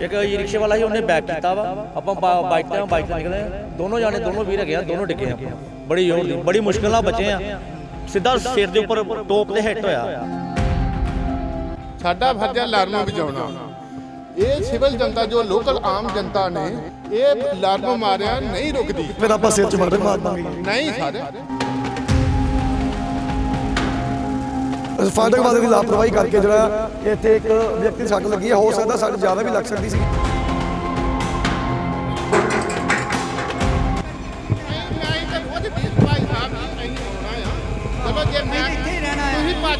ਇੱਕ ਈ ਰਿਕਸ਼ੇ ਵਾਲਾ ਸੀ ਉਹਨੇ ਬੈਕ ਕੀਤਾ ਵਾ। ਆਪਾਂ ਬਾ- ਬਾਈਕ ਤੇ ਬਾਈਕ ਤੇ ਨਿਕਲੇ ਦੋਨੋਂ ਜਾਣੇ ਦੋਨੋਂ ਵੀਰ ਹੈਗੇ ਆ ਦੋਨੋਂ ਡਿੱਗੇ ਆਪਾਂ। ਬੜੀ ਜ਼ੋਰ ਦੀ ਬੜੀ ਮੁਸ਼ਕਿਲ ਨਾਲ ਬਚੇ ਆ। ਸਿੱਧਾ ਸਿਰ ਦੇ ਉੱਪਰ ਟੋਪ ਤੇ ਹਿੱਟ ਹੋਇਆ। ਸਾਡਾ ਫਰਜ਼ ਹੈ ਅਲਾਰਮ ਵਜਾਉਣਾ। ਇਹ ਸਿਵਲ ਜਨਤਾ ਜੋ ਲੋਕਲ ਆਮ ਜਨਤਾ ਨੇ ਇਹ ਅਲਾਰਮ ਮਾਰਿਆ ਨਹੀਂ ਰੁਕਦੀ। ਫਿਰ ਆਪਾਂ ਸਿਰ 'ਚ ਮਾਰ ਦਾਂਗੇ। ਨਹੀਂ ਸਾਰੇ। ਫਾਟਕਵਾਦ ਵਾਲੇ ਦੀ ਲਾਪਰਵਾਹੀ ਕਰਕੇ ਜਿਹੜਾ ਇੱਥੇ ਇੱਕ ਵਿਅਕਤੀ ਸੱਟ ਲੱਗੀ ਹੈ ਹੋ ਸਕਦਾ ਸੱਟ ਜ਼ਿਆਦਾ ਵੀ ਲੱਗ ਸਕਦੀ ਸੀ ਚਲੋ ਜੇ ਮੈਂ ਕੀਤੀ ਮੈਂ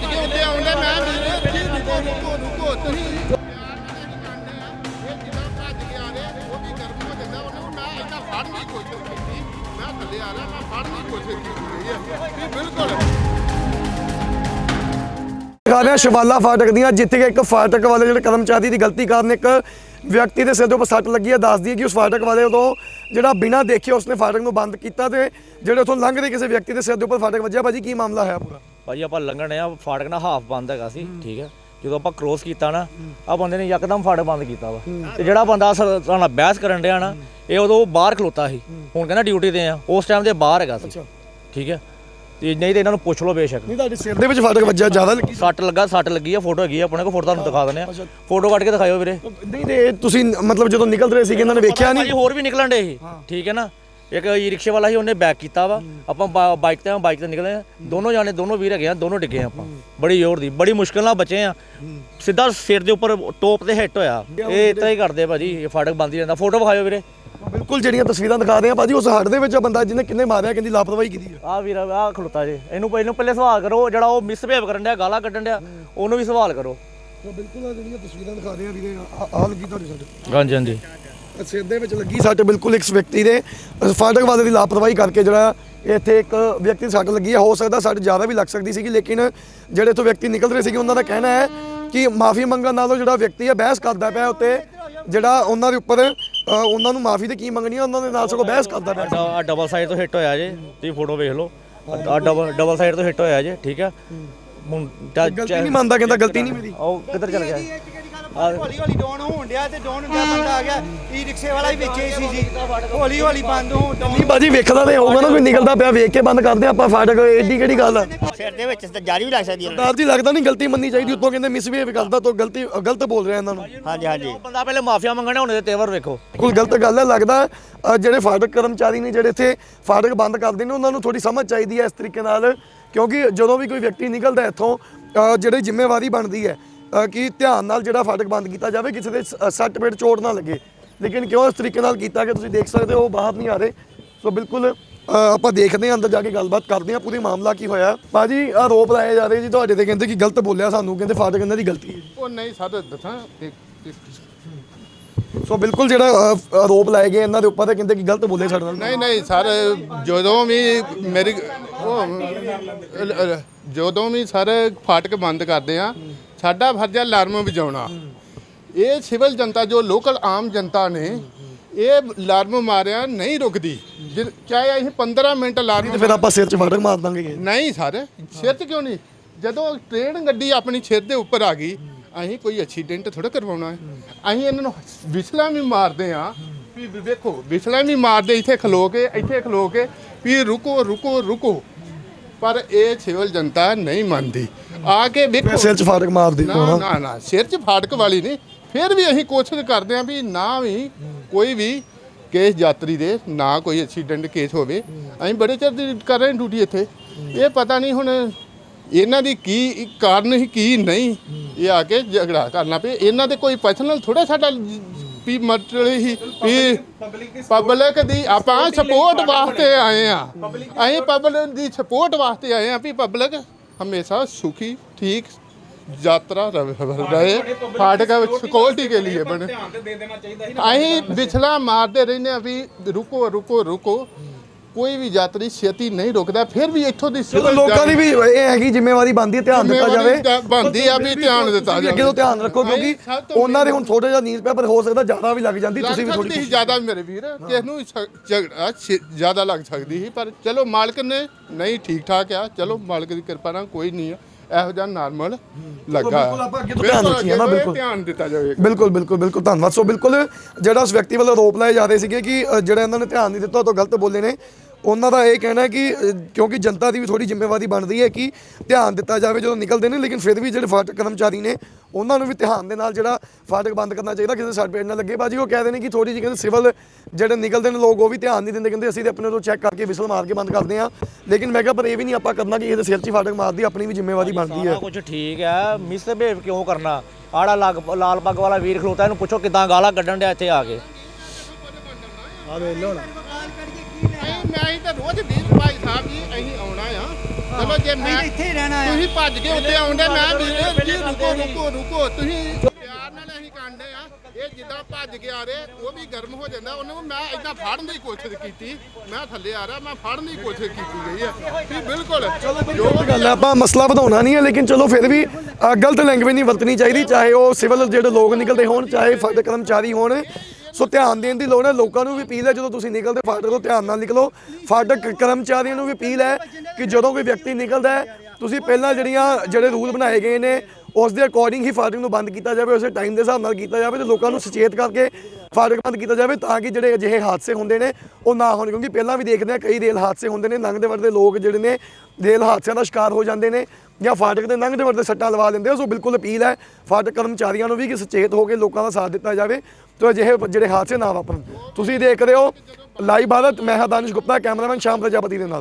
ਥੱਲੇ ਆ ਰਿਹਾ ਮੈਂ ਫੜਨ ਦੀ ਕੋਸ਼ਿਸ਼ ਕੀਤੀ ਹੈ ਬਿਲਕੁਲ ਦਿਖਾ ਰਿਹਾ ਸ਼ਿਵਾਲਾ ਫਾਟਕ ਦੀਆਂ ਜਿੱਥੇ ਕਿ ਇੱਕ ਫਾਟਕ ਵਾਲੇ ਜਿਹੜੇ ਕਰਮਚਾਰੀ ਦੀ ਗਲਤੀ ਕਾਰਨ ਇੱਕ ਵਿਅਕਤੀ ਦੇ ਸਿਰ ਦੇ ਉੱਪਰ ਸੱਟ ਲੱਗੀ ਹੈ। ਦੱਸਦੀ ਹੈ ਕਿ ਉਸ ਫਾਟਕ ਵਾਲੇ ਤੋਂ ਜਿਹੜਾ ਬਿਨਾਂ ਦੇਖੇ ਉਸਨੇ ਫਾਟਕ ਨੂੰ ਬੰਦ ਕੀਤਾ ਤੇ ਜਿਹੜੇ ਉਥੋਂ ਲੰਘ ਰਹੇ ਕਿਸੇ ਵਿਅਕਤੀ ਦੇ ਸਿਰ ਦੇ ਉੱਪਰ ਫਾਟਕ ਵੱਜਿਆ। ਭਾਜੀ ਕੀ ਮਾਮਲਾ ਹੈ ਪੂਰਾ? ਭਾਜੀ ਆਪਾਂ ਲੰਘਣ ਆ ਫਾਟਕ ਨਾ ਹਾਫ ਬੰਦ ਹੈਗਾ ਸੀ ਠੀਕ ਹੈ। ਜਦੋਂ ਆਪਾਂ ਕ੍ਰੋਸ ਕੀਤਾ ਨਾ ਆ ਬੰਦੇ ਨੇ ਯਕਦਮ ਫਾਟਕ ਬੰਦ ਕੀਤਾ ਵਾ। ਤੇ ਜਿਹੜਾ ਬੰਦਾ ਸਾਡੇ ਬਹਿਸ ਕਰਨ ਡਿਆ ਨਾ ਇਹ ਉਦੋਂ ਬਾਹਰ ਖਲੋਤਾ ਸੀ। ਹੁਣ ਕਹਿੰਦਾ ਡਿਊਟੀ ਤੇ ਆ। ਉਸ ਟਾਈਮ ਤੇ ਬਾਹਰ ਹੈਗਾ ਸੀ। ਠੀਕ ਹੈ। ਤੇ ਨਹੀਂ ਤੇ ਇਹਨਾਂ ਨੂੰ ਪੁੱਛ ਲਓ ਬੇਸ਼ੱਕ। ਨਹੀਂ ਤੁਹਾਡੇ ਸਿਰ ਦੇ ਵਿੱਚ ਫਾਟਕ ਵੱਜਿਆ ਜ਼ਿਆਦਾ ਲੱਗੀ ਸੱਟ ਲੱਗਾ ਸੱਟ ਲੱਗੀ ਆ ਫੋਟੋ ਹੈਗੀ ਆ ਆਪਣੇ ਕੋਲ ਫੋਟੋ ਤੁਹਾਨੂੰ ਦਿਖਾ ਦਿੰਦੇ ਆ। ਫੋਟੋ ਕੱਢ ਕੇ ਦਿਖਾਇਓ ਵੀਰੇ। ਨਹੀਂ ਤੇ ਤੁਸੀਂ ਮਤਲਬ ਜਦੋਂ ਨਿਕਲ ਰਹੇ ਸੀਗੇ ਇਹਨਾਂ ਨੇ ਵੇਖਿਆ ਨਹੀਂ? ਹੋਰ ਵੀ ਨਿਕਲਣ ਡੇ ਸੀ। ਠੀਕ ਹੈ ਨਾ? ਇੱਕ ਈ ਰਿਕਸ਼ੇ ਵਾਲਾ ਸੀ ਉਹਨੇ ਬੈਕ ਕੀਤਾ ਵਾ। ਆਪਾਂ ਬਾਈਕ ਤੇ ਬਾਈਕ ਤੇ ਨਿਕਲੇ ਆ। ਦੋਨੋਂ ਜਾਣੇ ਦੋਨੋਂ ਵੀਰ ਹੈਗੇ ਆ ਦੋਨੋਂ ਡਿੱਗੇ ਆ ਆਪਾਂ। ਬੜੀ ਜ਼ੋਰ ਦੀ ਬੜੀ ਮੁਸ਼ਕਿਲ ਨਾਲ ਬਚੇ ਆ। ਸਿੱਧਾ ਸਿਰ ਦੇ ਉੱਪਰ ਟੋਪ ਤੇ ਹਿੱਟ ਹੋਇਆ। ਇਹ ਇਤਰਾ ਹੀ ਕਰਦੇ ਆ ਭਾਜੀ ਇਹ ਫਾਟਕ ਬੰਦ ਹੀ ਰਹਿੰਦਾ। ਫੋਟੋ ਵਿਖਾਇਓ ਵੀਰੇ। ਬਿਲਕੁਲ ਜਿਹੜੀਆਂ ਤਸਵੀਰਾਂ ਦਿਖਾ ਰਹੇ ਆ ਭਾਜੀ ਉਸ ਹੱਟ ਦੇ ਵਿੱਚ ਆ ਬੰਦਾ ਜਿਹਨੇ ਕਿੰਨੇ ਮਾਰਿਆ ਕਹਿੰਦੀ ਲਾਪਰਵਾਹੀ ਕੀਤੀ ਹੈ ਆ ਵੀਰ ਆ ਖਲੋਤਾ ਜੇ। ਇਹਨੂੰ ਪਹਿਲਾਂ ਪਹਿਲੇ ਸਵਾਲ ਕਰੋ ਜਿਹੜਾ ਉਹ ਮਿਸਬਿਹੇਵ ਕਰਨ ਡਿਆ ਗਾਲਾਂ ਕੱਢਣ ਡਿਆ ਉਹਨੂੰ ਵੀ ਸਵਾਲ ਕਰੋ। ਬਿਲਕੁਲ ਜਿਹੜੀਆਂ ਤਸਵੀਰਾਂ ਦਿਖਾ ਰਹੇ ਆ ਵੀਰੇ ਆਹ ਲੱਗੀ ਤੁਹਾਡੀ ਸੱਟ। ਹਾਂਜੀ ਹਾਂਜੀ। ਸਿਰ ਦੇ ਵਿੱਚ ਲੱਗੀ ਸੱਟ ਬਿਲਕੁਲ ਇੱਕ ਵਿਅਕਤੀ ਦੇ ਫਾਟਕ ਵਾਲੇ ਦੀ ਲਾਪਰਵਾਹੀ ਕਰਕੇ ਜਿਹੜਾ ਇੱਥੇ ਇੱਕ ਵਿਅਕਤੀ ਸੱਟ ਲੱਗੀ ਹੈ ਹੋ ਸਕਦਾ ਸੱਟ ਜ਼ਿਆਦਾ ਵੀ ਲੱਗ ਸਕਦੀ ਸੀਗੀ ਲੇਕਿਨ ਜਿਹੜੇ ਤੋਂ ਵਿਅਕਤੀ ਨਿਕਲ ਰਹੇ ਸੀਗੇ ਉਹਨਾਂ ਦਾ ਕਹਿਣਾ ਹੈ ਕਿ ਮਾਫੀ ਮੰਗਣ ਨਾਲੋਂ ਜਿਹੜਾ ਵਿਅਕਤੀ ਹੈ ਬਹਿਸ ਕਰਦਾ ਪਿਆ ਉੱਤੇ ਜਿਹੜਾ ਉਹਨਾਂ ਦੇ ਉੱਪਰ ਅ, ਉਹਨਾਂ ਨੂੰ ਮਾਫੀ ਤੇ ਕੀ ਮੰਗਣੀ ਉਹਨਾਂ ਦੇ ਨਾਲ ਸਗੋਂ ਬਹਿਸ ਕਰਦਾ ਪਿਆ। ਆ ਡਬਲ ਸਾਈਡ ਤੋਂ ਹਿੱਟ ਹੋਇਆ ਜੇ ਤੁਸੀਂ ਫੋਟੋ ਵੇਖ ਲਓ। ਆ ਡਬਲ ਡਬਲ ਸਾਈਡ ਤੋਂ ਹਿੱਟ ਹੋਇਆ ਜੇ ਠੀਕ ਆ? ਹੁਣ ਤਾਂ ਗਲਤੀ ਨਹੀਂ ਮੰਨਦਾ ਕਹਿੰਦਾ ਗਲਤੀ ਨਹੀਂ ਮੇਰੀ ਉਹ ਕਿੱਧਰ ਚਲ ਗਿਆ? ਹੌਲੀ ਹੌਲੀ ਡਾਊਨ ਹੋਣ ਡਿਆ ਤੇ ਡਾਊਨ ਹੁੰਦਾ ਬੰਦਾ ਆ ਗਿਆ। ਈ ਰਿਕਸ਼ੇ ਵਾਲਾ ਹੀ ਵਿੱਚ ਹੀ ਸੀ ਜੀ। ਹੌਲੀ ਹੌਲੀ ਬੰਦ ਡਾਊਨ ਨਹੀਂ ਬਾਜੀ ਵੇਖਦਾ ਤੇ ਹੋਊਗਾ ਨਾ ਕੋਈ ਨਿਕਲਦਾ ਪਿਆ ਵੇਖ ਕੇ ਬੰਦ ਕਰਦੇ ਆਪਾਂ ਫਾਟਕ। ਏਡੀ ਕਿਹੜੀ ਗੱਲ ਆ? ਸਿਰ ਦੇ ਵਿੱਚ ਤਾਂ ਜਾਰੀ ਵੀ ਲੱਗ ਸਕਦੀ ਹੈ ਸਰਦਾਰ ਜੀ ਲੱਗਦਾ ਨਹੀਂ ਗਲਤੀ ਮੰਨਣੀ ਚਾਹੀਦੀ ਉੱਤੋਂ ਕਹਿੰਦੇ ਮਿਸਬੀਹੇਵ ਕਰਦਾ ਤੋਂ ਗਲਤੀ ਗਲਤ ਬੋਲ ਰਿਹਾ ਇਹਨਾਂ ਨੂੰ। ਹਾਂਜੀ ਹਾਂਜੀ। ਉਹ ਬੰਦਾ ਪਹਿਲੇ ਮਾਫੀਆ ਮੰਗਣਾ ਹੁਣ ਦੇ ਤੇਵਰ ਵੇਖੋ। ਕੋਈ ਗਲਤ ਗੱਲ ਹੈ ਲੱਗਦਾ ਅ, ਜਿਹੜੇ ਫਾਟਕ ਕਰਮਚਾਰੀ ਨੇ ਜਿਹੜੇ ਇੱਥੇ ਫਾਟਕ ਬੰਦ ਕਰਦੇ ਨੇ ਉਹਨਾਂ ਨੂੰ ਥੋੜੀ ਸਮਝ ਚਾਹੀਦੀ ਹੈ ਇਸ ਤਰੀਕੇ ਨਾਲ। ਕਿਉਂਕਿ ਜਦੋਂ ਵੀ ਕੋਈ ਵਿਅਕਤੀ ਨਿਕਲਦਾ ਇੱਥੋਂ ਅ, ਜਿਹੜੀ ਜ਼ਿੰਮੇਵਾਰੀ ਬਣਦੀ ਹੈ ਕਿ ਧਿਆਨ ਨਾਲ ਜਿਹੜਾ ਫਾਟਕ ਬੰਦ ਕੀਤਾ ਜਾਵੇ ਕਿਸੇ ਦੇ ਸੱਟ ਪੇਟ ਚੋਟ ਨਾ ਲੱਗੇ। ਲੇਕਿਨ ਕਿਉਂ ਇਸ ਤਰੀਕੇ ਨਾਲ ਕੀਤਾ ਕਿ ਤੁਸੀਂ ਦੇਖ ਸਕਦੇ ਹੋ ਬਾਹਰ ਨਹੀਂ ਆ ਰਹੇ। ਸੋ ਬਿਲਕੁਲ ਆਪਾਂ ਦੇਖਦੇ ਹਾਂ ਅੰਦਰ ਜਾ ਕੇ ਗੱਲਬਾਤ ਕਰਦੇ ਹਾਂ ਪੂਰੀ ਮਾਮਲਾ ਕੀ ਹੋਇਆ। ਬਾਜੀ ਆਰੋਪ ਲਾਏ ਜਾ ਰਹੇ ਜੀ ਤੁਹਾਡੇ ਤੇ ਕਹਿੰਦੇ ਕਿ ਗਲਤ ਬੋਲਿਆ ਸਾਨੂੰ ਕਹਿੰਦੇ ਫਾਟਕ ਇਹਨਾਂ ਦੀ ਗਲਤੀ ਹੈ। ਉਹ ਨਹੀਂ ਸਾਡੇ ਦੱਸਾਂ ਸੋ ਬਿਲਕੁਲ ਜਿਹੜਾ ਆਰੋਪ ਲਾਏ ਗਏ ਇਹਨਾਂ ਦੇ ਉੱਪਰ ਤੇ ਕਹਿੰਦੇ ਕਿ ਗਲਤ ਬੋਲੇ ਸਾਡੇ ਨਾਲ। ਨਹੀਂ ਨਹੀਂ ਸਰ ਜਦੋਂ ਵੀ ਮੇਰੀ ਜਦੋਂ ਵੀ ਸਰ ਫਾਟਕ ਬੰਦ ਕਰਦੇ ਆ ਸਾਡਾ ਫਰਜ਼ ਹੈ ਅਲਾਰਮ ਵਜਾਉਣਾ। ਇਹ ਸਿਵਲ ਜਨਤਾ ਜੋ ਲੋਕਲ ਆਮ ਜਨਤਾ ਨੇ ਇਹ ਅਲਾਰਮ ਮਾਰਿਆ ਨਹੀਂ ਰੁਕਦੀ। ਜਿ- ਚਾਹੇ ਅਸੀਂ 15 ਮਿੰਟ ਤੇ ਅਲਾਰਮ ਫਿਰ ਆਪਾਂ ਸਿਰ 'ਚ ਫਾਟਕ ਮਾਰ ਦਾਂਗੇ ਨਹੀਂ ਸਰ ਸਿਰ 'ਚ ਕਿਉਂ ਨਹੀਂ? ਜਦੋਂ ਟ੍ਰੇਨ ਗੱਡੀ ਆਪਣੀ ਸਿਰ ਦੇ ਉੱਪਰ ਆ ਗਈ ਅਸੀਂ ਕੋਈ ਐਕਸੀਡੈਂਟ ਥੋੜਾ ਕਰਵਾਉਣਾ ਹੈ। ਅਸੀਂ ਇਹਨਾਂ ਨੂੰ ਵਿਸਲਾਂ ਵੀ ਮਾਰਦੇ ਆ ਵੀ ਵੇਖੋ ਵਿਸਲਾਂ ਵੀ ਮਾਰਦੇ ਇੱਥੇ ਖਲੋ ਕੇ ਇੱਥੇ ਖਲੋ ਕੇ ਵੀ ਰੁਕੋ ਰੁਕੋ ਰੁਕੋ। ਪਰ ਇਹ ਸਿਵਲ ਜਨਤਾ ਨਹੀਂ ਮੰਨਦੀ। ਆ ਕੇ ਵੇਖੋ। ਸਿਰ 'ਚ ਫਾਟਕ ਮਾਰ ਦੇ ਨਾ ਨਾ ਨਾ ਸਿਰ 'ਚ ਫਾਟਕ ਵਾਲੀ ਨਹੀਂ। ਫਿਰ ਵੀ ਅਸੀਂ ਕੋਸ਼ਿਸ਼ ਕਰਦੇ ਹਾਂ ਵੀ ਨਾ ਵੀ ਕੋਈ ਵੀ ਕੇਸ ਯਾਤਰੀ ਦੇ ਨਾ ਕੋਈ ਐਕਸੀਡੈਂਟ ਕੇਸ ਹੋਵੇ। ਅਸੀਂ ਬੜੇ ਚਿਰ ਦੀ ਕਰ ਰਹੇ ਡਿਊਟੀ ਇੱਥੇ। ਇਹ ਪਤਾ ਨਹੀਂ ਹੁਣ ਇਹਨਾਂ ਦੀ ਕੀ ਕਾਰਨ ਹੀ ਕੀ ਨਹੀਂ। ਇਹ ਆ ਕੇ ਝਗੜਾ ਕਰਨਾ ਪਏ ਇਹਨਾਂ ਦੇ ਕੋਈ ਪਰਸਨਲ ਥੋੜਾ ਸਾਡਾ ਵੀ ਮਟਰ ਹੀ ਵੀ ਪਬਲਿਕ ਦੀ ਆਪਾਂ ਸਪੋਰਟ ਵਾਸਤੇ ਆਏ ਆ। ਅਸੀਂ ਪਬਲਿਕ ਦੀ ਸਪੋਰਟ ਵਾਸਤੇ ਆਏ ਆ ਵੀ ਪਬਲਿਕ ਹਮੇਸ਼ਾ ਸੁਖੀ, ਠੀਕ, ਯਾਤਰਾ ਰਹੇ ਫਾਟਕ ਸਿਕਿਉਰਿਟੀ ਕੇ ਲਈ ਬਣੇ। ਅਸੀਂ ਵਿਛਲਾ ਮਾਰਦੇ ਰਹਿੰਦੇ ਆ ਵੀ ਰੁਕੋ ਰੁਕੋ ਰੁਕੋ। ਕੋਈ ਵੀ ਯਾਤਰੀ ਛੇਤੀ ਨਹੀਂ ਰੁਕਦਾ ਫਿਰ ਵੀ ਇੱਥੋਂ ਦੀ ਚਲੋ ਲੋਕਾਂ ਦੀ ਵੀ ਇਹ ਹੈਗੀ ਜ਼ਿੰਮੇਵਾਰੀ ਬਣਦੀ ਹੈ ਧਿਆਨ ਦਿੱਤਾ ਜਾਵੇ। ਬੰਦੀ ਆ ਵੀ ਧਿਆਨ ਦਿੱਤਾ ਜਾਵੇ ਅੱਗੇ ਤੋਂ ਧਿਆਨ ਰੱਖੋ ਕਿਉਂਕਿ ਉਹਨਾਂ ਦੇ ਹੁਣ ਥੋੜਾ ਜਿਹਾ ਨੀਂਦ ਪਿਆ ਪਰ ਹੋ ਸਕਦਾ ਜ਼ਿਆਦਾ ਵੀ ਲੱਗ ਜਾਂਦੀ ਤੁਸੀਂ ਵੀ ਥੋੜੀ ਜ਼ਿਆਦਾ ਮੇਰੇ ਵੀਰ ਕਿਸ ਨੂੰ ਝਗੜਾ ਜ਼ਿਆਦਾ ਲੱਗ ਸਕਦੀ ਸੀ ਪਰ ਚਲੋ ਮਾਲਕ ਨੇ ਨਹੀਂ ਠੀਕ ਠਾਕ ਆ ਚਲੋ ਮਾਲਕ ਦੀ ਕਿਰਪਾ ਨਾਲ ਕੋਈ ਨਹੀਂ ਆ ਇਹੋ ਜਿਹਾ ਨਾਰਮਲ ਲੱਗਾ। ਬਿਲਕੁਲ ਆਪਾਂ ਅੱਗੇ ਤੋਂ ਧਿਆਨ ਬਿਲਕੁਲ ਰੱਖੀਏ ਨਾ, ਅੱਗੇ ਤੋਂ ਇਹ ਬਿਲਕੁਲ। ਧਿਆਨ ਦਿੱਤਾ ਜਾਵੇ ਬਿਲਕੁਲ ਬਿਲਕੁਲ ਬਿਲਕੁਲ ਧੰਨਵਾਦ। ਸੋ ਬਿਲਕੁਲ ਜਿਹੜਾ ਉਸ ਵਿਅਕਤੀ ਵੱਲੋਂ ਆਰੋਪ ਲਾਏ ਜਾ ਰਹੇ ਸੀਗੇ ਕਿ ਜਿਹੜਾ ਇਹਨਾਂ ਨੇ ਧਿਆਨ ਨਹੀਂ ਦਿੱਤਾ ਉਹ ਤੋਂ ਗਲਤ ਬੋਲੇ ਨੇ। ਉਹਨਾਂ ਦਾ ਇਹ ਕਹਿਣਾ ਕਿ ਕਿਉਂਕਿ ਜਨਤਾ ਦੀ ਵੀ ਥੋੜੀ ਜ਼ਿੰਮੇਵਾਰੀ ਬਣਦੀ ਹੈ ਕਿ ਧਿਆਨ ਦਿੱਤਾ ਜਾਵੇ ਜਦੋਂ ਨਿਕਲਦੇ ਨੇ ਲੇਕਿਨ ਫਿਰ ਵੀ ਜਿਹੜੇ ਫਾਟਕ ਕਰਮਚਾਰੀ ਨੇ ਉਹਨਾਂ ਨੂੰ ਵੀ ਧਿਆਨ ਦੇ ਨਾਲ ਜਿਹੜਾ ਫਾਟਕ ਬੰਦ ਕਰਨਾ ਚਾਹੀਦਾ ਕਿਸੇ ਸਾਡੇ ਪੇਟ ਨਾ ਲੱਗੇ। ਬਾਜੀ ਉਹ ਕਹਿੰਦੇ ਨੇ ਕਿ ਥੋੜੀ ਜਿਹੀ ਕਹਿੰਦੇ ਸਿਵਲ ਜਿਹੜੇ ਨਿਕਲਦੇ ਨੇ ਲੋਕ ਉਹ ਵੀ ਧਿਆਨ ਨਹੀਂ ਦਿੰਦੇ ਕਹਿੰਦੇ ਅਸੀਂ ਤੇ ਆਪਣੇ ਤੋਂ ਚੈੱਕ ਕਰਕੇ ਵਿਸਲ ਮਾਰ ਕੇ ਬੰਦ ਕਰਦੇ ਆ ਲੇਕਿਨ ਮੈਂ ਕਿਹਾ ਪਰ ਇਹ ਵੀ ਨਹੀਂ ਆਪਾਂ ਕਰਨਾ ਕਿ ਇਹਦੇ ਸਿਰ 'ਚ ਫਾਟਕ ਮਾਰਦੀ ਆਪਣੀ ਵੀ ਜ਼ਿੰਮੇਵਾਰੀ ਬਣਦੀ ਹੈ। ਸਾਰਾ ਕੁਝ ਠੀਕ ਹੈ। ਮਿਸਬਿਹੇਵ ਕਿਉਂ ਕਰਨਾ? ਆੜਾ ਲੱਗ ਲਾਲ ਪੱਗ ਵਾਲਾ ਵੀਰ ਖਲੋਤਾ ਇਹਨੂੰ ਪੁੱਛੋ ਕਿਦਾਂ ਗਾਲਾਂ ਕੱਢਣ ਡਿਆ ਇੱਥੇ ਆ ਕੇ। ਨਹੀਂ ਮੈਂ ਹੀ ਤਾਂ ਰੋਜ਼ ਵੀਰ ਭਾਈ ਸਾਹਿਬ ਜੀ ਅਸੀਂ ਆਉਣਾ ਆ ਜੇ ਮੈਂ ਇੱਥੇ ਹੀ ਰਹਿਣਾ ਆ। ਤੁਸੀਂ ਭੱਜ ਕੇ ਉੱਤੇ ਆਉਂਦੇ ਮੈਂ ਜੀ ਰੁਕੋ ਰੁਕੋ ਰੁਕੋ। ਤੁਸੀਂ ਪਿਆਰ ਨਾਲ ਅਸੀਂ ਕਾਂਡੇ ਆ। ਇਹ ਜਿੱਦਾਂ ਭੱਜ ਕੇ ਆ ਰਹੇ ਉਹ ਵੀ ਗਰਮ ਹੋ ਜਾਂਦਾ। ਉਹਨੂੰ ਮੈਂ ਇਦਾਂ ਫੜਨ ਦੀ ਕੋਸ਼ਿਸ਼ ਕੀਤੀ। ਮੈਂ ਥੱਲੇ ਆ ਰਿਹਾ ਮੈਂ ਫੜਨ ਦੀ ਕੋਸ਼ਿਸ਼ ਕੀਤੀ ਗਈ ਹੈ ਵੀ ਬਿਲਕੁਲ ਜੋ ਗੱਲ ਆਪਾਂ ਮਸਲਾ ਵਧਾਉਣਾ ਨਹੀਂ ਹੈ ਲੇਕਿਨ ਚਲੋ ਫਿਰ ਵੀ ਗਲਤ ਲੈਂਗੁਏਜ ਨਹੀਂ ਵਰਤਣੀ ਚਾਹੀਦੀ ਚਾਹੇ ਉਹ ਸਿਵਲ ਜਿਹੜੇ ਲੋਕ ਨਿਕਲਦੇ ਹੋਣ ਚਾਹੇ ਫਾਟਕ ਕਰਮਚਾਰੀ ਹੋਣ। ਸੋ ਧਿਆਨ ਦੇਣ ਦੀ ਲੋੜ ਹੈ, ਲੋਕਾਂ ਨੂੰ ਵੀ ਅਪੀਲ ਹੈ, ਜਦੋਂ ਤੁਸੀਂ ਨਿਕਲਦੇ ਫਾਟਕ ਤੋਂ ਧਿਆਨ ਨਾਲ ਨਿਕਲੋ। ਫਾਟਕ ਕਰਮਚਾਰੀਆਂ ਨੂੰ ਵੀ ਅਪੀਲ ਹੈ ਕਿ ਜਦੋਂ ਕੋਈ ਵਿਅਕਤੀ ਨਿਕਲਦਾ ਹੈ, ਤੁਸੀਂ ਪਹਿਲਾਂ ਜਿਹੜੀਆਂ, ਜਿਹੜੇ ਰੂਲ ਬਣਾਏ ਗਏ ਨੇ, ਉਸ ਦੇ ਅਕੋਰਡਿੰਗ ਹੀ ਫਾਟਕ ਨੂੰ ਬੰਦ ਕੀਤਾ ਜਾਵੇ, ਉਸੇ ਟਾਈਮ ਦੇ ਹਿਸਾਬ ਨਾਲ ਕੀਤਾ ਜਾਵੇ ਤੇ ਲੋਕਾਂ ਨੂੰ ਸੁਚੇਤ ਕਰਕੇ ਫਾਟਕ ਬੰਦ ਕੀਤਾ ਜਾਵੇ ਤਾਂ ਕਿ ਜਿਹੜੇ ਅਜਿਹੇ ਹਾਦਸੇ ਹੁੰਦੇ ਨੇ, ਉਹ ਨਾ ਹੋਣ। ਕਿਉਂਕਿ ਪਹਿਲਾਂ ਵੀ ਦੇਖਦੇ ਆ ਕਈ ਰੇਲ ਹਾਦਸੇ ਹੁੰਦੇ ਨੇ, ਲੰਘਦੇ ਵਰਦੇ ਲੋਕ ਜਿਹੜੇ ਨੇ, ਰੇਲ ਹਾਦਸਿਆਂ ਦਾ ਸ਼ਿਕਾਰ ਹੋ ਜਾਂਦੇ ਨੇ ਜਾਂ ਫਾਟਕ ਦੇ ਲੰਘਦੇ ਵਰਦੇ ਸੱਟਾਂ ਲਵਾ ਲੈਂਦੇ ਆ, ਸੋ ਬਿਲਕੁਲ ਅਪੀਲ ਹੈ, ਫਾਟਕ ਕਰਮਚਾਰੀਆਂ ਨੂੰ ਵੀ ਕਿ ਸੁਚੇਤ ਹੋ ਕੇ ਲੋਕਾਂ ਦਾ ਸਾਥ ਦਿੱਤਾ ਜਾਵੇ। ਤੇ ਅਜਿਹੇ ਜਿਹੜੇ ਹਾਦਸੇ ਨਾ ਵਾਪਰਨ। ਤੁਸੀਂ ਦੇਖ ਰਹੇ ਹੋ ਲਾਈਵ ਭਾਰਤ ਮੈਂ ਹਾਂ ਦਾਨਿਸ਼ ਗੁਪਤਾ, ਕੈਮਰਾਮੈਨ ਸ਼ਾਮ ਪ੍ਰਜਾਪਤੀ ਦੇ ਨਾਲ।